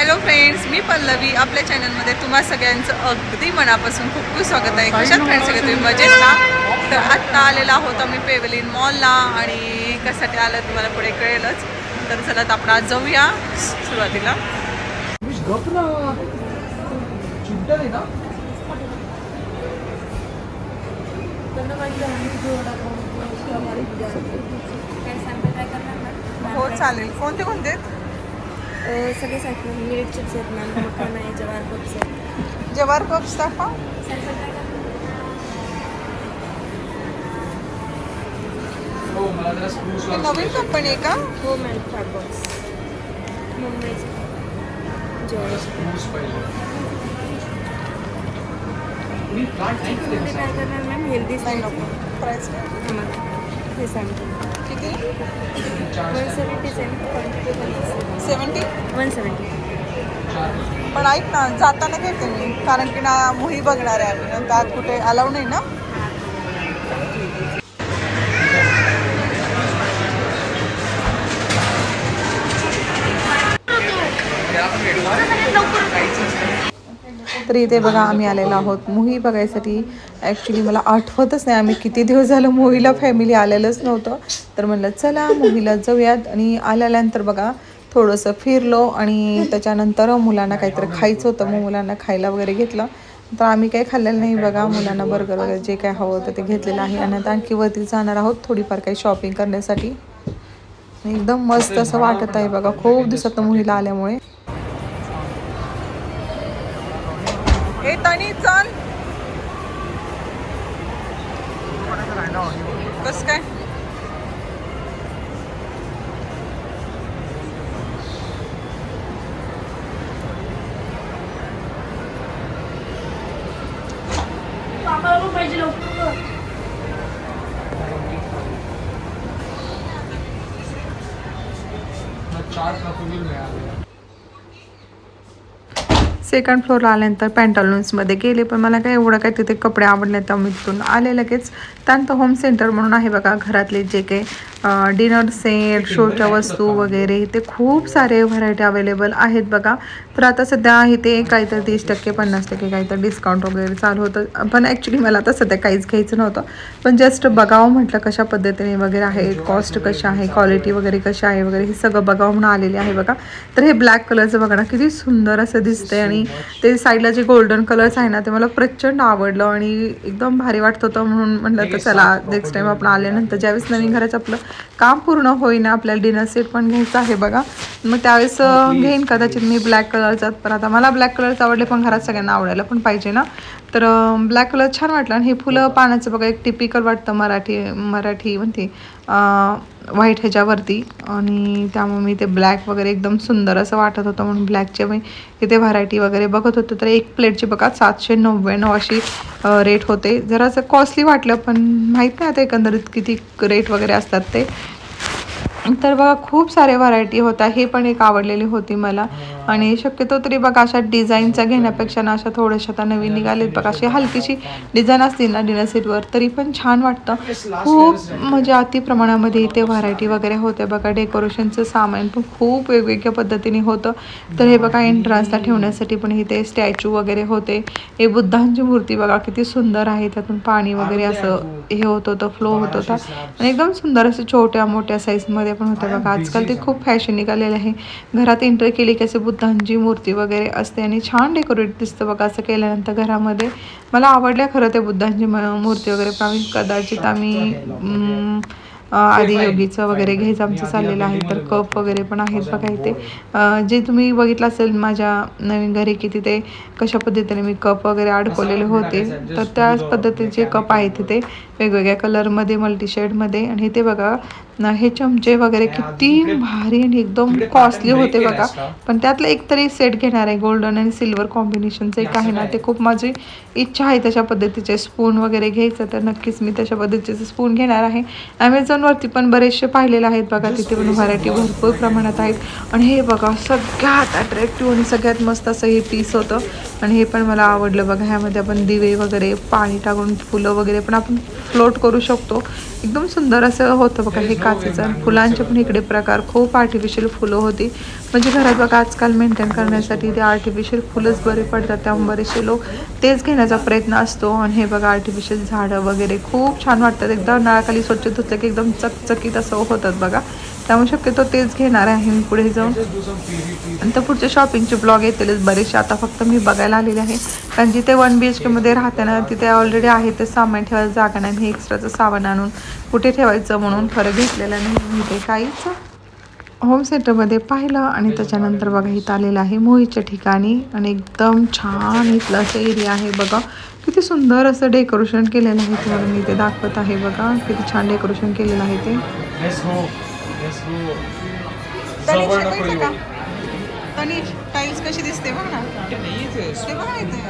Hello friends मी पल्लवी. आपल्या चॅनलमध्ये तुम्हा सगळ्यांचं अगदी मनापासून खूप खूप स्वागत आहे. कशात फ्रेंड्स सगळे तुम्ही मजेत ना तर आत्ता आलेला आहोत आम्ही पेवलिन मॉलला आणि कशासाठी आलं तुम्हाला पुढे कळेलच. तर चला आता आपण आज जाऊया सुरुवातीला. हो चालेल. कोणते कोणते? चिप्स आहेत मॅम मखाना आहे जवार पप्स आहेत. जवार कप्स दाखवा. हो हे नवीन कंपनी आहे का? हो मॅम फ्रॉक बॉक्स मुंबईचे काय काय करणार मॅम हेल्दी नको. प्राईस हे सांगतो किती? One seventy seven seventy one seventy पण ऐक ना जाताना घेते मी कारण की ना मुही बघणार आहे आम्ही. नंतर आत कुठे अलाव नाही ना? तर इथे बघा आम्ही आलेलो आहोत. मूवी बघायसाठी ॲक्च्युली मला आठवतच नाही आम्ही किती दिवस झालं मूवीला फॅमिली आलेलंच नव्हतं. तर म्हणलं चला मूवीला जाऊयात. आणि आल्यानंतर बघा थोडंसं फिरलो आणि त्याच्यानंतर मुलांना काहीतरी खायचं होतं. मग मुलांना खायला वगैरे घेतलं. तर आम्ही काही खाल्लेलं नाही बघा. मुलांना बर्गर वगैरे जे काय हवं होतं ते घेतलेलं आहे. आणि आता आणखी वरती जाणार आहोत थोडीफार काही शॉपिंग करण्यासाठी. एकदम मस्त असं वाटत आहे बघा. खूप दिवसात मुलीला आल्यामुळे. येतानी चल. कस काय? चार प्रफुल्ली मिळाले. सेकंड फ्लोअरला आल्यानंतर पॅन्टालून्समध्ये गेले पण मला काय एवढं काय तिथे कपडे आवडले तर मी तिथून आले लगेच. त्यानंतर होम सेंटर म्हणून आहे बघा घरातले जे काही डिनर सेट शोच्या वस्तू वगैरे ते खूप सारे व्हरायटी अवेलेबल आहेत बघा. तर आता सध्या इथे काहीतरी तीस टक्के पन्नास टक्के काहीतरी डिस्काउंट वगैरे चालू होतं. पण ॲक्च्युली मला आता सध्या काहीच घ्यायचं नव्हतं. पण जस्ट बघावं म्हटलं कशा पद्धतीने वगैरे आहे कॉस्ट कशी आहे क्वालिटी वगैरे कशी आहे वगैरे हे सगळं बघावं म्हणून आलेले आहे बघा. तर हे ब्लॅक कलरचं बघा ना किती सुंदर असं दिसतंय आणि ते साईडला जे गोल्डन कलर्स आहे ना ते मला प्रचंड आवडलं आणि एकदम भारी वाटत होतं म्हणून म्हटलं तर चला नेक्स्ट टाइम आपण आल्यानंतर ज्यावेळेस नवीन घराचं आपलं काम पूर्ण होईना आपल्याला डिनर सेट पण घ्यायचं आहे बघा. मग त्यावेळेस अं, घेईन कदाचित मी ब्लॅक कलरचा पण आता मला ब्लॅक कलरचं आवडले पण घरात सगळ्यांना आवडायला पण पाहिजे ना. तर ब्लॅक कलर छान वाटलं. आणि हे फुलं पानाचं बघा एक टिपिकल वाटतं मराठी मराठी म्हणते. व्हाईट ह्याच्यावरती. आणि त्यामुळे मी ते ब्लॅक वगैरे एकदम सुंदर असं वाटत होतं म्हणून ब्लॅकचे मी इथे व्हरायटी वगैरे बघत होते. तर एक प्लेटची बघा सातशे नव्याण्णव अशी रेट होते. जरासं कॉस्टली वाटलं पण माहीत नाही आता एकंदरीत किती रेट वगैरे असतात ते. तर बघा खूप सारे व्हरायटी होत्या हे पण एक आवडलेली होती मला. आणि शक्यतो तरी बघा अशा डिझाईनच्या घेण्यापेक्षा ना अशा थोड्याशा आता नवीन निघालेत. बघा अशी हलकीशी डिझाईन असते ना डिनर सेटवर तरी पण छान वाटतं. खूप म्हणजे अति प्रमाणामध्ये इथे व्हरायटी वगैरे होते. बघा डेकोरेशनचं सामान पण खूप वेगवेगळ्या पद्धतीने होतं. तर हे बघा एंट्रन्सला ठेवण्यासाठी पण इथे स्टॅच्यू वगैरे होते. हे बुद्धांची मूर्ती बघा किती सुंदर आहे. त्यातून पाणी वगैरे असं हे होत होतं फ्लो होत होता. आणि एकदम सुंदर असं छोट्या मोठ्या साईजमध्ये पण होते बघा. आजकाल ते खूप फॅशन निघालेलं आहे. घरात एंटर केली की असं बुद्धांची मूर्ती वगैरे असते आणि छान डेकोरेट दिसतं बघा असं केल्यानंतर घरामध्ये. मला आवडल्या खरं ते बुद्धांची मूर्ती वगैरे. पण आम्ही कदाचित आम्ही अं, आदियोगीचं वगैरे घ्यायचं आमचं चाललेलं आहे तर कप वगैरे पण आहेत बघा इथे. जे तुम्ही बघितलं असेल माझ्या नवीन घरी की तिथे कशा पद्धतीने मी कप वगैरे अडकवलेले होते तर त्याच पद्धतीचे कप आहेत तिथे. वेगवेगळ्या कलरमध्ये मल्टी शेडमध्ये आणि इथे बघा न हे चमचे वगैरे किती भारी आणि एकदम कॉस्टली होते बघा. पण त्यातलं एक तरी सेट घेणार आहे गोल्डन आणि सिल्वर कॉम्बिनेशनचं एक आहे ना ते खूप माझी इच्छा आहे तशा पद्धतीचे. स्पून वगैरे घ्यायचं तर नक्कीच मी तशा पद्धतीचे स्पून घेणार आहे. ॲमेझॉनवरती पण बरेचसे पाहिलेले आहेत बघा तिथे पण व्हरायटी भरपूर प्रमाणात आहेत. आणि हे बघा सगळ्यात अट्रॅक्टिव्ह आणि सगळ्यात मस्त असं हे पीस होतं. आणि हे पण मला आवडलं बघा ह्यामध्ये आपण दिवे वगैरे पाणी टाकून फुलं वगैरे पण आपण फ्लोट करू शकतो. एकदम सुंदर असं होतं बघा हे काचेचा फुलांचे पण इकडे प्रकार खूप आर्टिफिशियल फुलं होती. म्हणजे घरात बघा आजकाल मेंटेन करण्यासाठी ते आर्टिफिशियल फुलंच बरे पडतात. त्यामुळे बरेचसे लोक तेच घेण्याचा प्रयत्न असतो. आणि हे बघा आर्टिफिशियल झाडं वगैरे खूप छान वाटतात. एकदा नळाखाली स्वच्छ धुतलं की एकदम चकचकीत असं होतात बघा. त्यामुळे शक्यतो तेच घेणार आहे मी पुढे जाऊन. तर पुढचे शॉपिंगचे ब्लॉग येतीलच बरेचसे. आता फक्त मी बघायला आलेले आहे. कारण जिथे वन बी एच केमध्ये राहते ना तिथे ऑलरेडी आहे ते सामान ठेवायला जागा नाही. मी एक्स्ट्राचं सामान आणून कुठे ठेवायचं म्हणून खरं घेतलेलं नाही. मी ते काहीच होम सेंटरमध्ये पाहिलं आणि त्याच्यानंतर बघा इथं आलेलं आहे मोहीच्या ठिकाणी. आणि एकदम छान इथलं असं एरिया आहे बघा. किती सुंदर असं डेकोरेशन केलेलं आहे. तुम्हाला मी ते दाखवत आहे बघा. किती छान डेकोरेशन केलेलं आहे ते. येऊ. टाईल्स कशी दिसते बघ ना ते बघा इथे.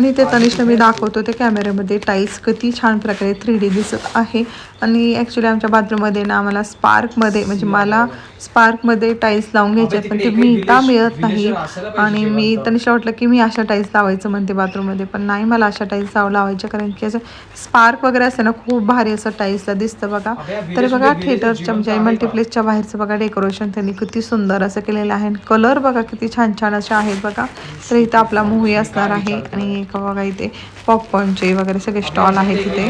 आणि ते तनिषला मी दाखवतो ते कॅमेऱ्यामध्ये टाईल्स किती छान प्रकारे थ्री डी दिसत आहे. आणि ॲक्च्युली आमच्या बाथरूममध्ये ना आम्हाला स्पार्कमध्ये म्हणजे मला स्पार्कमध्ये टाईल्स लावून घ्यायचे आहेत, पण ते मिळता मिळत नाही. आणि मी तनिषला वाटलं की मी अशा टाईल्स लावायचं म्हणते बाथरूममध्ये पण नाही मला अशा टाईल्स लावायच्या कारण की असं स्पार्क वगैरे असते ना खूप भारी असं टाईल्सला दिसतं बघा. तरी बघा थिएटरच्या म्हणजे मल्टिप्लेक्सच्या बाहेरचं बघा डेकोरेशन त्यांनी किती सुंदर असं केलेलं आहे. कलर बघा किती छान छान असे आहेत बघा. तर इथं आपला मूवी असणार आहे. आणि एक बघा इथे? पॉपकॉर्नचे वगैरे सगळे स्टॉल आहेत तिथे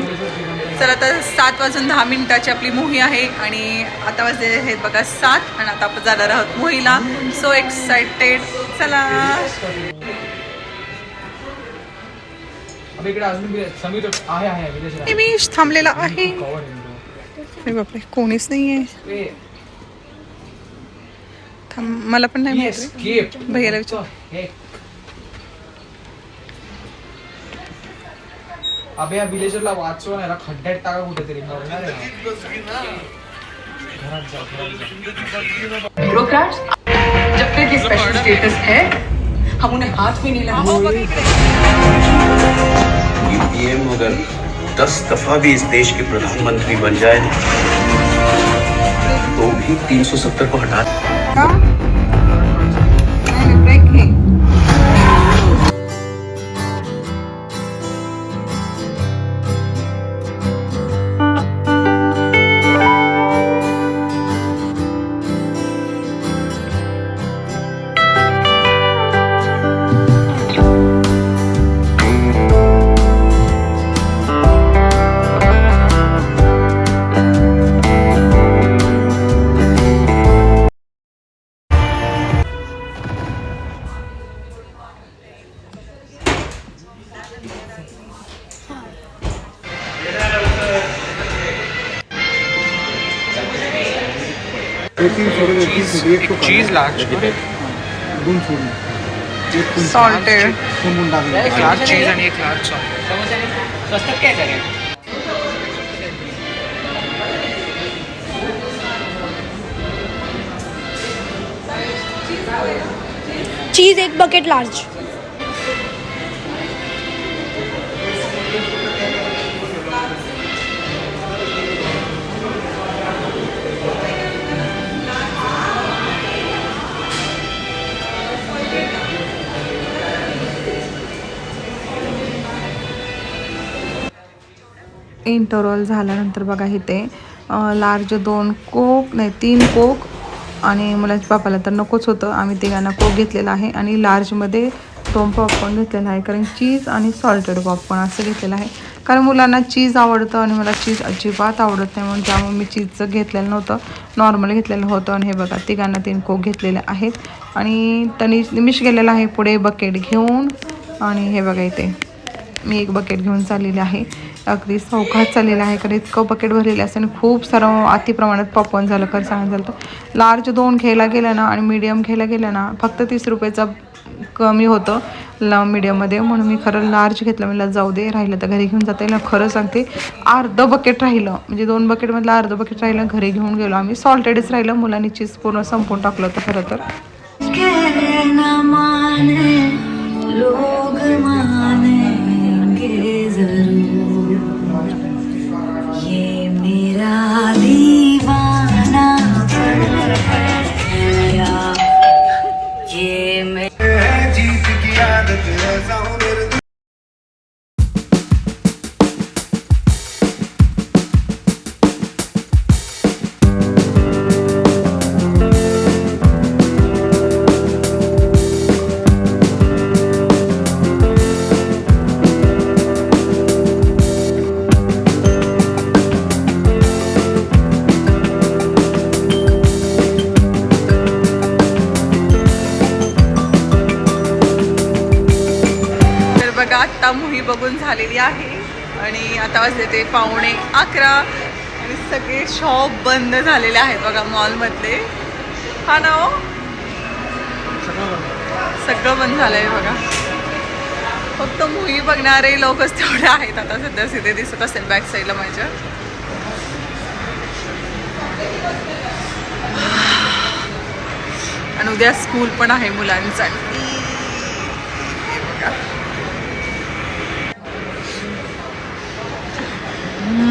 चला तर सात वाजून दहा मिनिटाची आपली मूवी आहे आणि आता वाजले आहेत बघा सात आणि आता आपण जाणार आहोत मूवीला सो एक्साइटेड चला. मी थांबलेला आहे. बापरे कोणीच नाही आहे थांब मला पण नाही माहिती. भैयाला विचार. अबे या विलेजरला वाचवा ना याला खड्ड्यात टाका घरात जा ब्यूरोक्रेट्स जब तक ये स्पेशल स्टेटस है हम उन्हें हाथ भी नहीं लगाएँगे। पीएम अगर दस दफ़ा भी इस देश के प्रधानमंत्री बन जाए तो भी 370 को हटा चीज़ लार्ज सॉल्टेड एक लार्ज चीज़ आणि एक लार्ज सॉल्ट चीज़ एक बकेट लार्ज इंटरवल झाल्यानंतर बघा इथे लार्ज दोन कोक नाही तीन कोक आणि मुलाच्या बापाला तर नकोच होतं. आम्ही तिघांना कोक घेतलेला आहे आणि लार्जमध्ये दोन पॉपकॉर्न घेतलेला आहे. कारण चीज आणि सॉल्टेड पॉपकॉर्न असं घेतलेलं आहे. कारण मुलांना चीज आवडतं आणि मला चीज अजिबात आवडत नाही म्हणून त्यामुळे मी चीजचं घेतलेलं नव्हतं. नॉर्मल घेतलेलं होतं आणि हे बघा तिघांना तीन कोक घेतलेले आहेत. आणि त्यांनी निमिष गेलेला आहे पुढे बकेट घेऊन आणि हे बघा इथे. मी एक बकेट घेऊन चाललेली आहे. अगदी चौकात चाललेलं आहे कारण इतकं बकेट भरलेलं असतं आणि खूप सारं अति प्रमाणात पॉपकॉर्न झालं खरं सांगायचं झालं तर लार्ज दोन घ्यायला गेलं ना आणि मीडियम घ्यायला गेलं ना फक्त तीस रुपयाचा कमी होतं ला मीडियममध्ये म्हणून मी खरं लार्ज घेतलं मला जाऊ दे राहिलं तर घरी घेऊन जाता येईल. खरं सांगते अर्धं बकेट राहिलं म्हणजे दोन बकेटमधलं अर्धं बकेट राहिलं घरी घेऊन गेलो. आम्ही सॉल्टेडच राहिलं मुलांनी चीज पूर्ण संपवून टाकलं होतं खरं तर. झालेली आहे. आणि आता वाजले ते पावणे अकरा. आणि सगळे शॉप बंद झालेले आहेत बघा मॉलमधले हा ना हो? सगळं बंद झालंय बघा. फक्त मूवी बघणारे लोकच तेवढे आहेत आता सध्या तिथे दिसत असेल बॅक साईडला माझ्या. आणि उद्या स्कूल पण आहे मुलांचा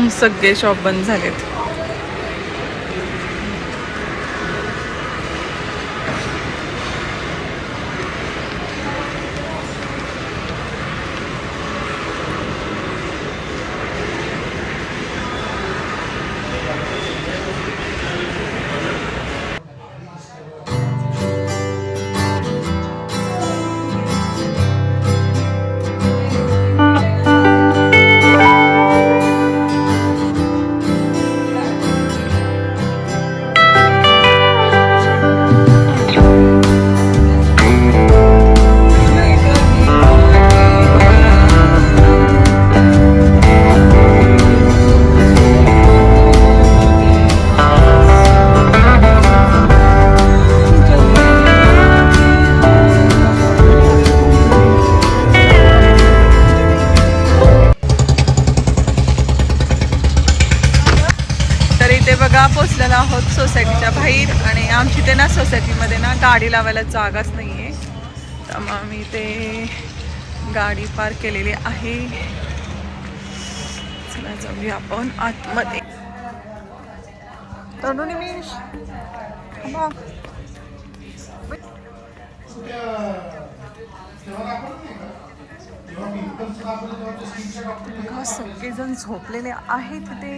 सगळे शॉप बंद झालेत. आमची ते ना सोसायटीमध्ये ना गाडी लावायला जागाच नाही आहे तर मग आम्ही ते गाडी पार्क केलेली आहे. चला जाऊया आपण आतमध्ये. तरुण निमिष सगळेजण झोपलेले आहेत ते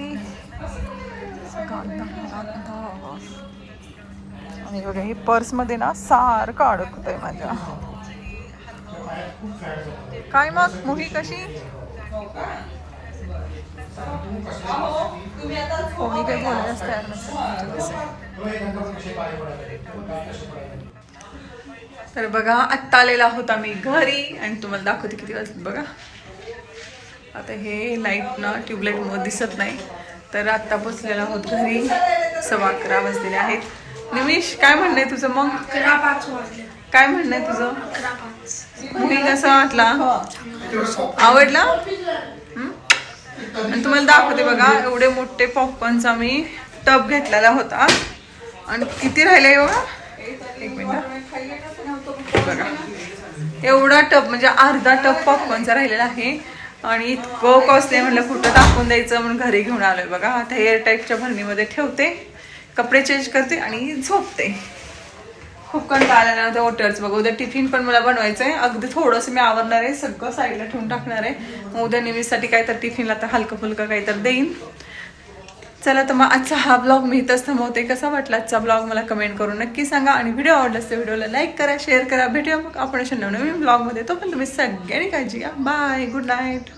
आणि बघा हे पर्समध्ये ना सारखं अडकतंय माझ्या. काय मग मुही कशी? कोणी काही बोलायलाच तयार नसेल तर बघा आत्ता आलेला होता मी घरी आणि तुम्हाला दाखवते किती वाजले बघा. आता हे लाइट ना ट्यूबलाईटमुळे दिसत नाही. तर आत्ता बसलेला आहोत घरी. सव्वा अकरा वाजलेले आहेत. निमिष काय म्हणणं आहे तुझं मग? अकरा पाच वाजले. काय म्हणणं आहे तुझं? अकरा पाच. मूवी कसा वाटला? आवडला? आणि तुम्हाला दाखवते बघा एवढे मोठे पॉपकॉर्नचा मी टब घेतलेला होता. आणि किती राहिले बघा? एक मिनिट बघा. एवढा टब म्हणजे अर्धा टब पॉपकॉर्नचा राहिलेला आहे. आणि इतकं कॉस्टली म्हटलं कुठं टाकून द्यायचं म्हणून घरी घेऊन आलोय बघा. आता एअर टाईपच्या भरणीमध्ये ठेवते. कपडे चेंज करते आणि झोपते. खूप कंटाळा आला नव्हता वॉटर्स बघ उद्या टिफिन पण मला बनवायचं आहे अगदी थोडंसं मी आवरणार आहे सगळं साईडला ठेवून टाकणार आहे. मग उद्या नेहमीसाठी काय तर टिफिनला तर हलकं फुलकं काही तर देईन. चला तर मग आजचा हा ब्लॉग मी इथंच थांबवते. कसा वाटला आजचा ब्लॉग मला कमेंट करून नक्की सांगा. आणि व्हिडिओ आवडलास तर व्हिडिओला लाईक करा शेअर करा. भेटूया मग आपण अशा नवनवीन ब्लॉगमध्ये तो पण तुम्ही सगळ्यांनी काळजी घ्या. Bye good night